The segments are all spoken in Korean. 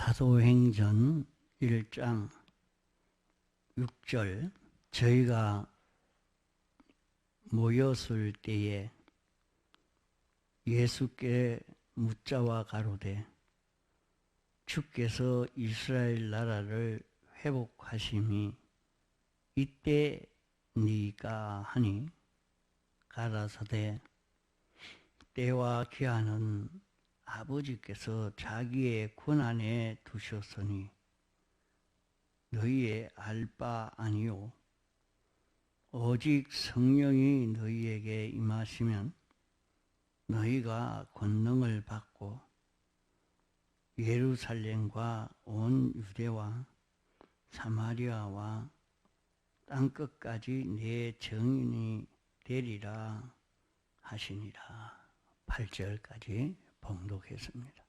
사도행전 1장 6절 저희가 모였을 때에 예수께 묻자와 가로되 주께서 이스라엘 나라를 회복하심이 이때 니가 하니? 가라사대 때와 기한은 아버지께서 자기의 권한에 두셨으니 너희의 알 바 아니요 오직 성령이 너희에게 임하시면 너희가 권능을 받고 예루살렘과 온 유대와 사마리아와 땅끝까지 내 정인이 되리라 하시니라. 8절까지 봉독했습니다.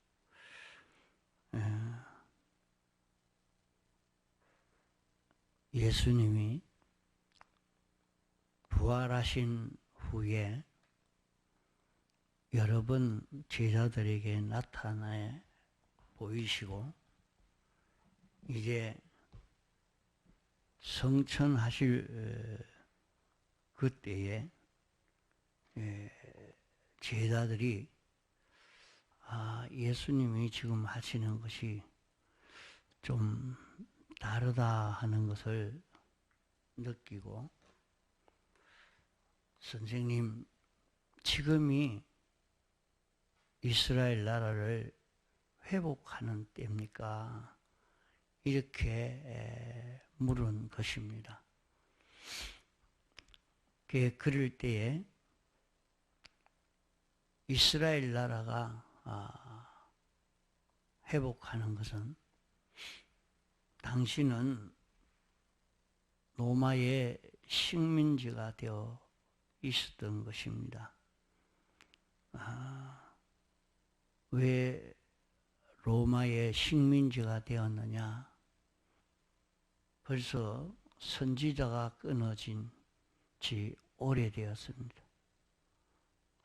예수님이 부활하신 후에 여러 번 제자들에게 나타나 보이시고 이제 성천하실 그때에 제자들이 아, 예수님이 지금 하시는 것이 좀 다르다 하는 것을 느끼고 선생님 지금이 이스라엘 나라를 회복하는 때입니까? 이렇게 물은 것입니다. 그럴 때에 이스라엘 나라가 아, 회복하는 것은 당신은 로마의 식민지가 되어 있었던 것입니다. 아, 왜 로마의 식민지가 되었느냐? 벌써 선지자가 끊어진 지 오래되었습니다.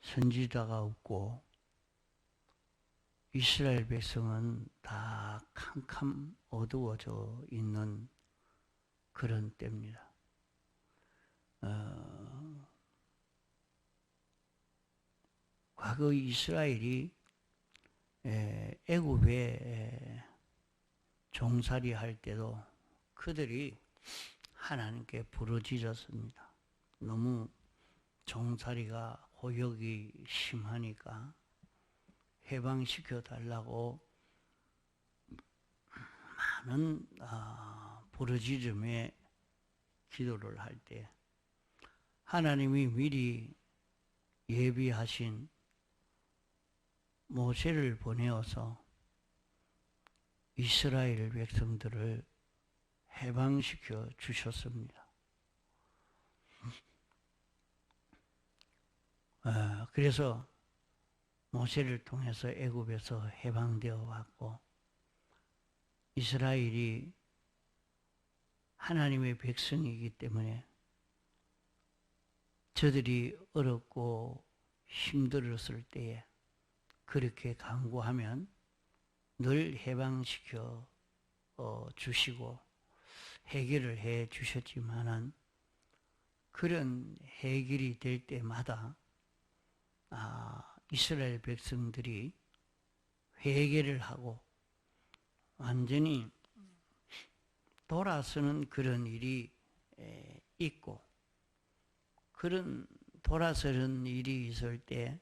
선지자가 없고 이스라엘 백성은 다 캄캄 어두워져 있는 그런 때입니다. 어, 과거 이스라엘이 애굽에 종살이 할 때도 그들이 하나님께 부르짖었습니다. 너무 종살이가 호역이 심하니까 해방시켜 달라고 많은 아, 부르짖음에 기도를 할 때 하나님이 미리 예비하신 모세를 보내어서 이스라엘 백성들을 해방시켜 주셨습니다. 아, 그래서 모세를 통해서 애굽에서 해방되어 왔고 이스라엘이 하나님의 백성이기 때문에 저들이 어렵고 힘들었을 때에 그렇게 강구하면 늘 해방시켜 어, 주시고 해결을 해 주셨지만은 그런 해결이 될 때마다 아, 이스라엘 백성들이 회개를 하고 완전히 돌아서는 그런 일이 있고 그런 돌아서는 일이 있을 때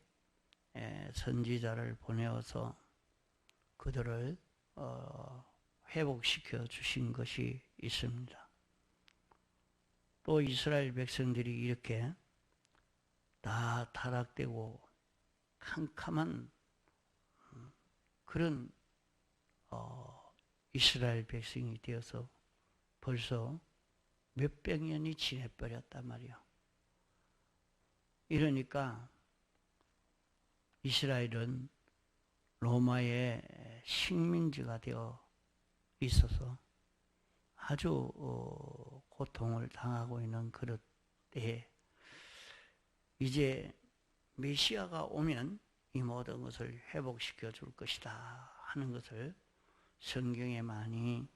선지자를 보내어서 그들을 어, 회복시켜 주신 것이 있습니다. 또 이스라엘 백성들이 이렇게 다 타락되고 캄캄한 그런 어, 이스라엘 백성이 되어서 벌써 몇백 년이 지내버렸단 말이요. 이러니까 이스라엘은 로마의 식민지가 되어 있어서 아주 어, 고통을 당하고 있는 그럴 때에 이제 메시아가 오면 이 모든 것을 회복시켜 줄 것이다 하는 것을 성경에 많이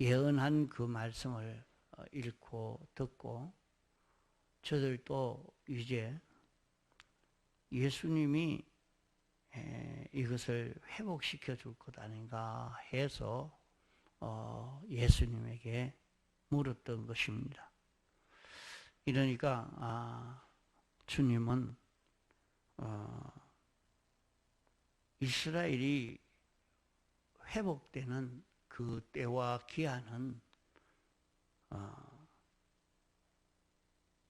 예언한 그 말씀을 어, 읽고 듣고 저들도 이제 예수님이 이것을 회복시켜 줄 것 아닌가 해서 어, 예수님에게 물었던 것입니다. 이러니까 아, 주님은 어, 이스라엘이 회복되는 그 때와 기한은 어,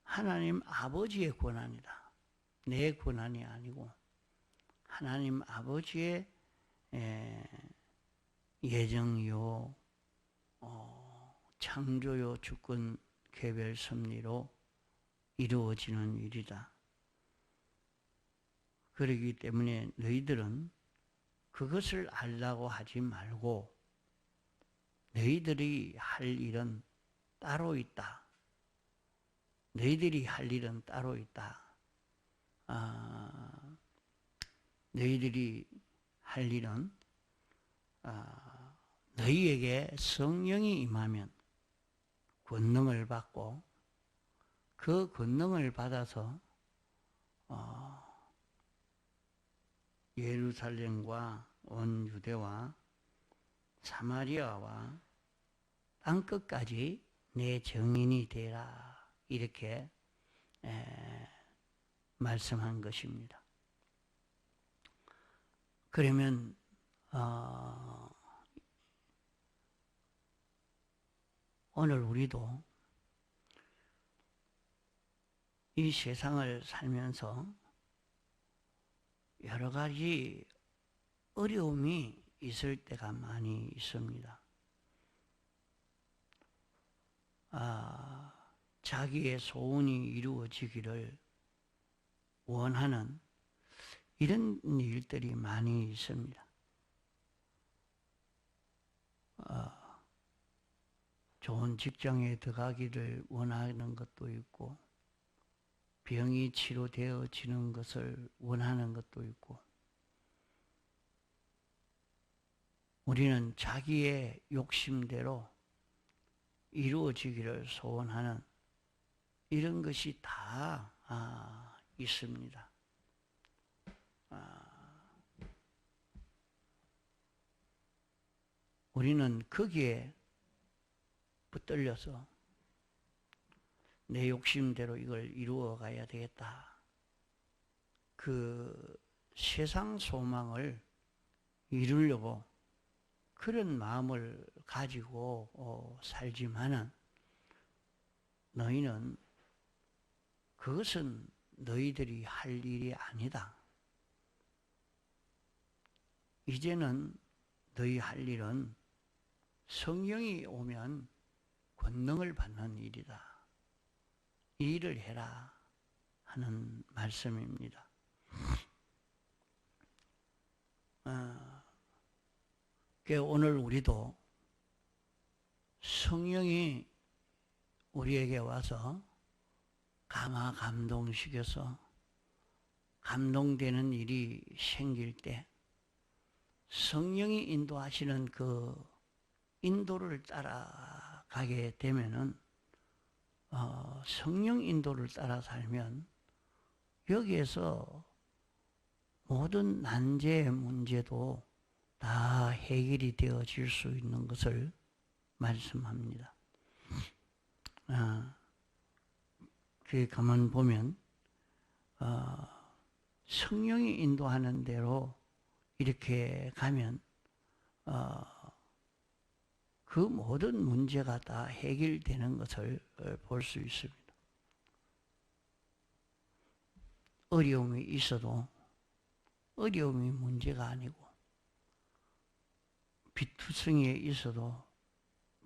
하나님 아버지의 권한이다. 내 권한이 아니고 하나님 아버지의 예정이요, 어, 창조요, 주권 개별 섭리로 이루어지는 일이다. 그러기 때문에 너희들은 그것을 알라고 하지 말고 너희들이 할 일은 따로 있다. 너희들이 할 일은 따로 있다. 아, 너희들이 할 일은 아, 너희에게 성령이 임하면 권능을 받고 그 권능을 받아서 어, 예루살렘과 온 유대와 사마리아와 땅 끝까지 내 정인이 되라 이렇게 에, 말씀한 것입니다. 그러면 어, 오늘 우리도 이 세상을 살면서 여러 가지 어려움이 있을 때가 많이 있습니다. 아, 자기의 소원이 이루어지기를 원하는 이런 일들이 많이 있습니다. 어, 좋은 직장에 들어가기를 원하는 것도 있고, 병이 치료되어지는 것을 원하는 것도 있고, 우리는 자기의 욕심대로 이루어지기를 소원하는 이런 것이 다 아, 있습니다. 아, 우리는 거기에 붙들려서 내 욕심대로 이걸 이루어 가야 되겠다. 그 세상 소망을 이루려고 그런 마음을 가지고 어, 살지만은 너희는 그것은 너희들이 할 일이 아니다. 이제는 너희 할 일은 성령이 오면 권능을 받는 일이다. 이 일을 해라 하는 말씀입니다. 어, 오늘 우리도 성령이 우리에게 와서 감화 감동시켜서 감동되는 일이 생길 때 성령이 인도하시는 그 인도를 따라가게 되면은 어, 성령 인도를 따라 살면 여기에서 모든 난제 문제도 다 해결이 되어질 수 있는 것을 말씀합니다. 아, 그 가만 보면 어, 성령이 인도하는 대로 이렇게 가면 어, 그 모든 문제가 다 해결되는 것을 볼 수 있습니다. 어려움이 있어도 어려움이 문제가 아니고 비투성이에 있어도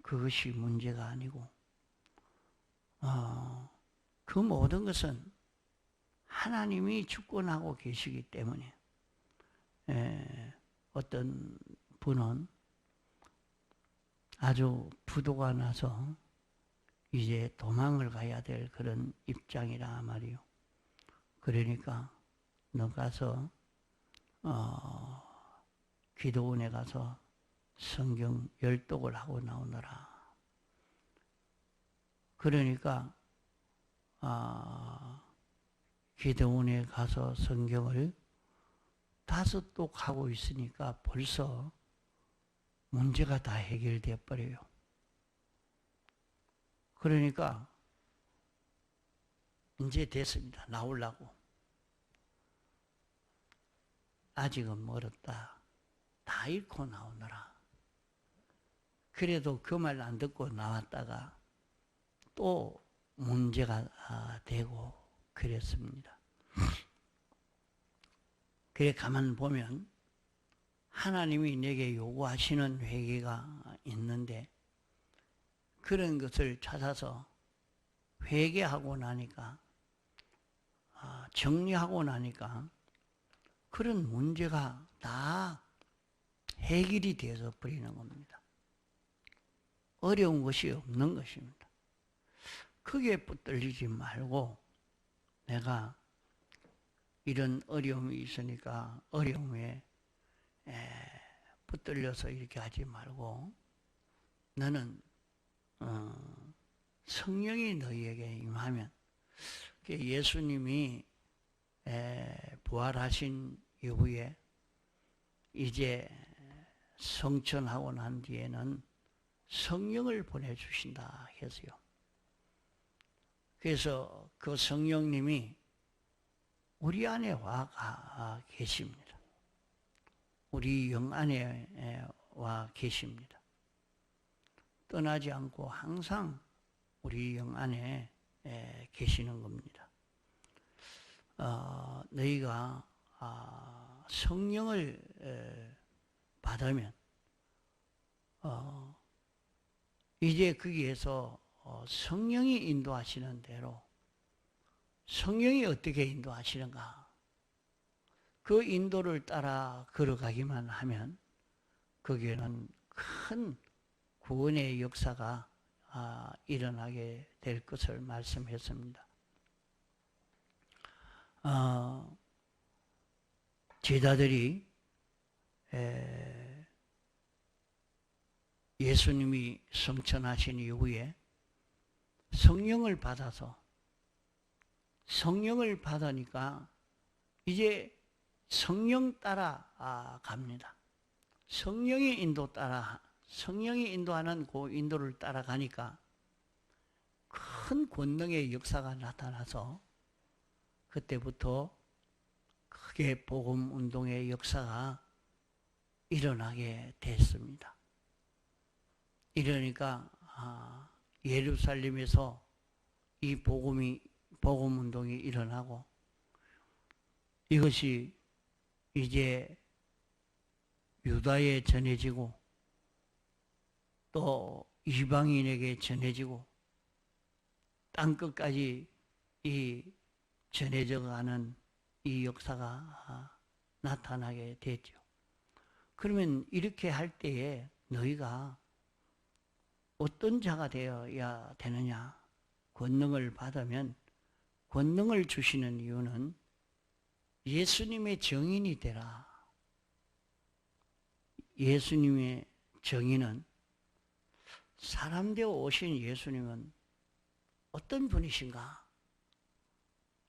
그것이 문제가 아니고 어, 그 모든 것은 하나님이 주권하고 계시기 때문에 에, 어떤 분은 아주 부도가 나서 이제 도망을 가야 될 그런 입장이라 말이요. 그러니까 너 가서 어, 기도원에 가서 성경 열독을 하고 나오너라. 그러니까 아, 기도원에 가서 성경을 다섯 독 하고 있으니까 벌써 문제가 다 해결돼 버려요. 그러니까 이제 됐습니다. 나오려고. 아직은 멀었다. 다 잃고 나오느라. 그래도 그 말 안 듣고 나왔다가 또 문제가 아, 되고 그랬습니다. 그래 가만 보면 하나님이 내게 요구하시는 회개가 있는데 그런 것을 찾아서 회개하고 나니까 아, 정리하고 나니까 그런 문제가 다 해결이 되어서 버리는 겁니다. 어려운 것이 없는 것입니다. 크게 붙들리지 말고 내가 이런 어려움이 있으니까 어려움에 붙들려서 이렇게 하지 말고 너는 어, 성령이 너희에게 임하면 예수님이 부활하신 이후에 이제 성천하고 난 뒤에는 성령을 보내주신다 해서요. 그래서 그 성령님이 우리 안에 와 계십니다. 우리 영 안에 와 계십니다. 떠나지 않고 항상 우리 영 안에 계시는 겁니다. 어, 너희가 아, 성령을 받으면 어, 이제 거기에서 어, 성령이 인도하시는 대로 성령이 어떻게 인도하시는가 그 인도를 따라 걸어가기만 하면 거기에는 큰 구원의 역사가 아, 일어나게 될 것을 말씀했습니다. 어, 제자들이 예수님이 성천하신 이후에 성령을 받아서 성령을 받으니까 이제 성령 따라 아, 갑니다. 성령의 인도 따라 성령이 인도하는 그 인도를 따라가니까 큰 권능의 역사가 나타나서 그때부터 크게 복음 운동의 역사가 일어나게 됐습니다. 이러니까 아, 예루살렘에서 이 복음이 복음 운동이 일어나고 이것이 이제 유다에 전해지고 또 이방인에게 전해지고 땅 끝까지 이 전해져 가는 이 역사가 나타나게 됐죠. 그러면 이렇게 할 때에 너희가 어떤 자가 되어야 되느냐? 권능을 받으면 권능을 주시는 이유는 예수님의 정인이 되라. 예수님의 정인은 사람 되어 오신 예수님은 어떤 분이신가?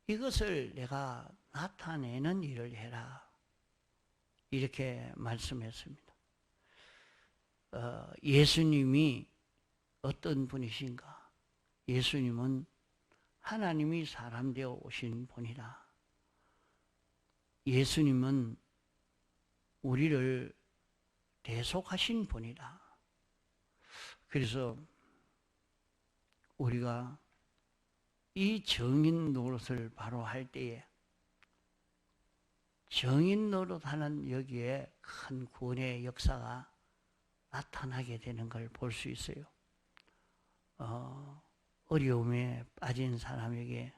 이것을 내가 나타내는 일을 해라. 이렇게 말씀했습니다. 어, 예수님이 어떤 분이신가? 예수님은 하나님이 사람 되어 오신 분이라. 예수님은 우리를 대속하신 분이라. 그래서 우리가 이 정인 노릇을 바로 할 때에 정인 노릇하는 여기에 큰 구원의 역사가 나타나게 되는 걸 볼 수 있어요. 어, 어려움에 빠진 사람에게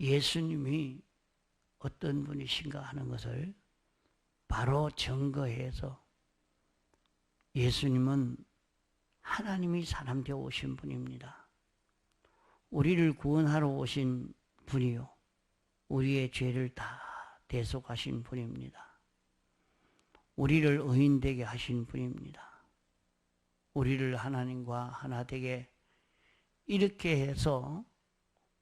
예수님이 어떤 분이신가 하는 것을 바로 증거해서 예수님은 하나님이 사람 되어 오신 분입니다. 우리를 구원하러 오신 분이요. 우리의 죄를 다 대속하신 분입니다. 우리를 의인되게 하신 분입니다. 우리를 하나님과 하나 되게 이렇게 해서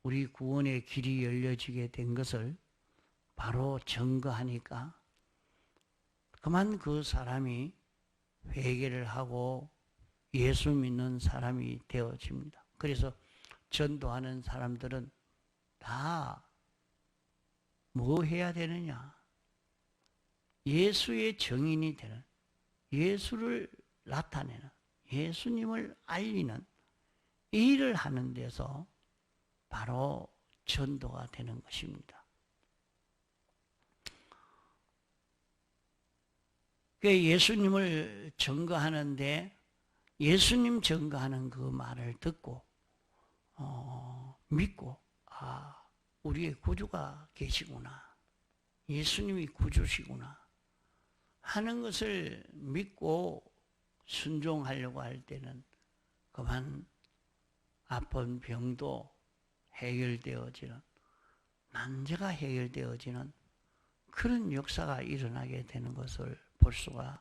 우리 구원의 길이 열려지게 된 것을 바로 증거하니까 그만 그 사람이 회개를 하고 예수 믿는 사람이 되어집니다. 그래서 전도하는 사람들은 다 뭐 해야 되느냐? 예수의 정인이 되는, 예수를 나타내는, 예수님을 알리는 이 일을 하는 데서 바로 전도가 되는 것입니다. 그 예수님을 증거하는데 예수님 증거하는 그 말을 듣고 어, 믿고 아 우리의 구주가 계시구나 예수님이 구주시구나 하는 것을 믿고 순종하려고 할 때는 그만 아픈 병도 해결되어지는 난제가 해결되어지는 그런 역사가 일어나게 되는 것을 볼 수가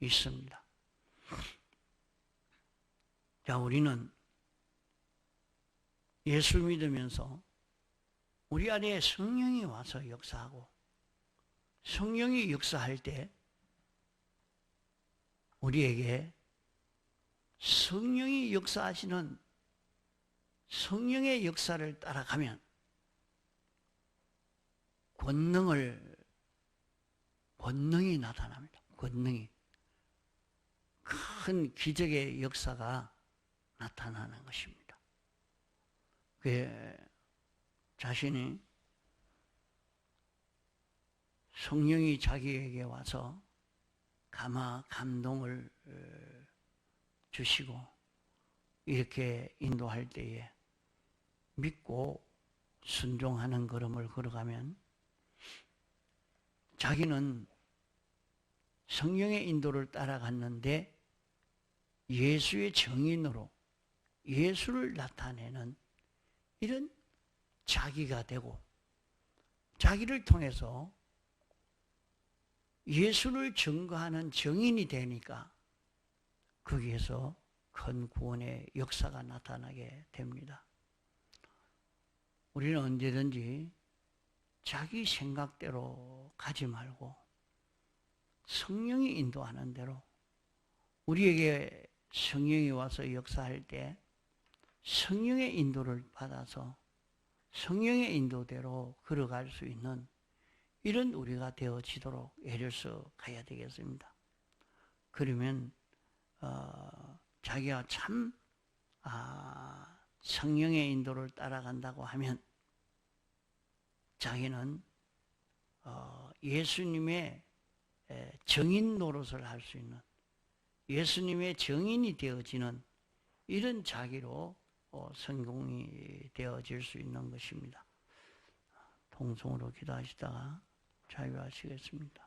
있습니다. 자, 우리는 예수 믿으면서 우리 안에 성령이 와서 역사하고 성령이 역사할 때 우리에게 성령이 역사하시는 성령의 역사를 따라가면 권능을 권능이 나타납니다. 권능이 큰 기적의 역사가 나타나는 것입니다. 그 자신이 성령이 자기에게 와서 감화 감동을 어, 주시고 이렇게 인도할 때에 믿고 순종하는 걸음을 걸어가면 자기는 성령의 인도를 따라갔는데 예수의 정인으로 예수를 나타내는 이런 자기가 되고 자기를 통해서 예수를 증거하는 정인이 되니까 거기에서 큰 구원의 역사가 나타나게 됩니다. 우리는 언제든지 자기 생각대로 가지 말고 성령이 인도하는 대로 우리에게 성령이 와서 역사할 때 성령의 인도를 받아서 성령의 인도대로 걸어갈 수 있는 이런 우리가 되어지도록 애려서 가야 되겠습니다. 그러면 어, 자기가 참 아, 성령의 인도를 따라간다고 하면 자기는 어, 예수님의 정인 노릇을 할 수 있는 예수님의 정인이 되어지는 이런 자기로 어, 성공이 되어질 수 있는 것입니다. 통성으로 기도하시다가 자유하시겠습니다.